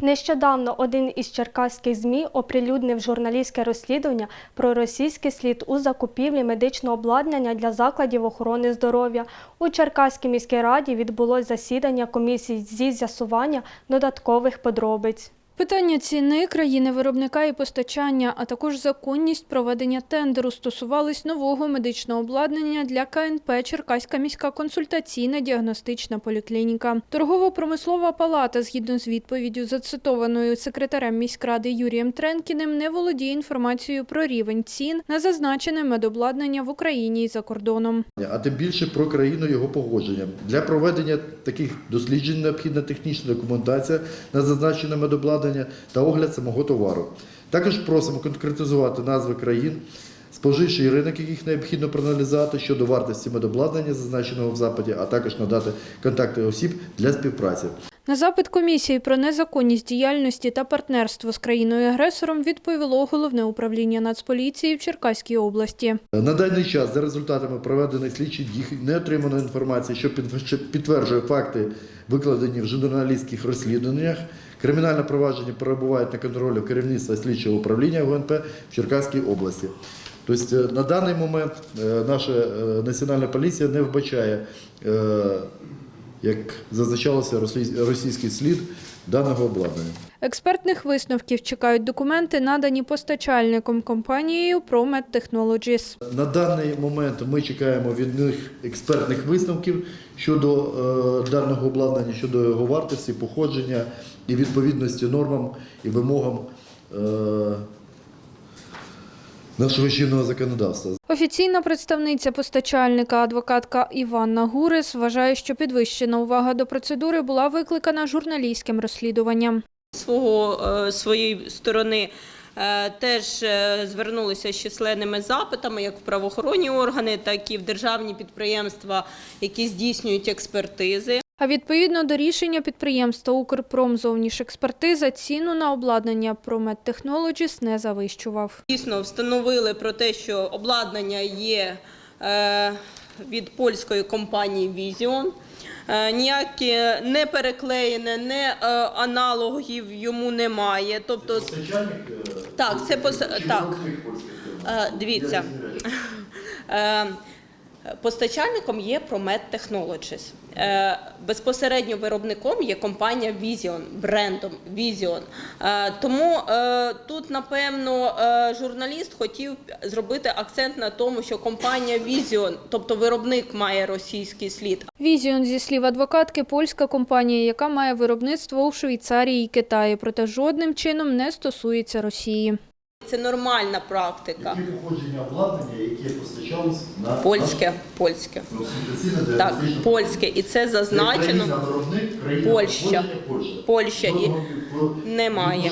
Нещодавно один із черкаських ЗМІ оприлюднив журналістське розслідування про російський слід у закупівлі медичного обладнання для закладів охорони здоров'я. У Черкаській міській раді відбулось засідання комісії зі з'ясування додаткових подробиць. Питання ціни, країни виробника і постачання, а також законність проведення тендеру стосувались нового медичного обладнання для КНП Черкаська міська консультаційна діагностична поліклініка. Торгово-промислова палата, згідно з відповіддю, зацитованою секретарем міськради Юрієм Тренкіним, не володіє інформацією про рівень цін на зазначене медобладнання в Україні і за кордоном. а тим більше про країну його погодження. Для проведення таких досліджень необхідна технічна документація на зазначене медобладнання та огляд самого товару. Також просимо конкретизувати назви країн, споживчий ринок, яких необхідно проаналізувати щодо вартості медобладнання, зазначеного в запиті, а також надати контакти осіб для співпраці. На запит комісії про незаконність діяльності та партнерство з країною-агресором відповіло головне управління Нацполіції в Черкаській області. На даний час за результатами проведених слідчих дій не отримано інформації, що підтверджує факти, викладені в журналістських розслідуваннях. Кримінальне провадження перебуває на контролі керівництва слідчого управління ГУНП в Черкаській області. Тобто е, на даний момент е, наша е, національна поліція не вбачає, як зазначалося, російський слід даного обладнання. Експертних висновків чекають документи, надані постачальником компанією ProMed Technologies. На даний момент ми чекаємо від них експертних висновків щодо е, даного обладнання, щодо його вартості, походження і відповідності нормам і вимогам е, нашого чинного законодавства. Офіційна представниця постачальника, адвокатка Іванна Гурис, вважає, що підвищена увага до процедури була викликана журналістським розслідуванням. свого е, своєї сторони е, теж е, звернулися з численними запитами, як в правоохоронні органи, так і в державні підприємства, які здійснюють експертизи. А відповідно до рішення підприємства «Укрпромзовнішекспертиза» ціну на обладнання Technologies не завищував. Дійсно встановили про те, що обладнання є е, від польської компанії Vision. Е, Ніяке не переклеєне, не е, аналогів йому немає. Тобто, так, це пос- так. Дивіться. Е, Постачальником є Promet Technologies. Е, Безпосередньо виробником є компанія Vision, брендом Vision. Е, Тому тут, напевно, журналіст хотів зробити акцент на тому, що компанія Vision, тобто виробник має російський слід, Візіон, зі слів адвокатки, польська компанія, яка має виробництво у Швейцарії і Китаї, проте жодним чином не стосується Росії. Це нормальна практика. Які походження обладнання, яке постачалось на Польське, польське. Так, польське, і це зазначено. Польща. Польща і немає.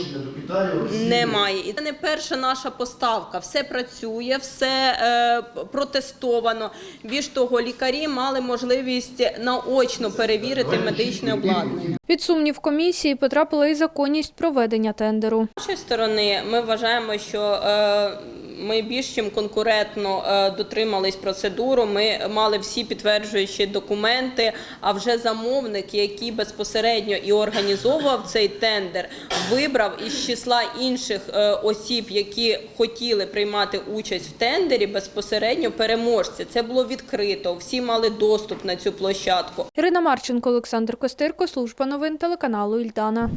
Немає. І це не перша наша поставка. Все працює, все е, протестовано. Більш того, лікарі мали можливість наочно перевірити медичне обладнання. Під сумнів комісії потрапила і законність проведення тендеру. З нашої сторони, ми вважаємо, що е, ми більш чим конкурентно е, дотримались процедуру. Ми мали всі підтверджуючі документи. А вже замовник, який безпосередньо і організовував цей тендер, вибрав із числа інших е, осіб, які хотіли приймати участь в тендері, безпосередньо переможця. Це було відкрито. Всі мали доступ на цю площадку. Ірина Марченко, Олександр Костирко, служба новин телеканалу Ільдана.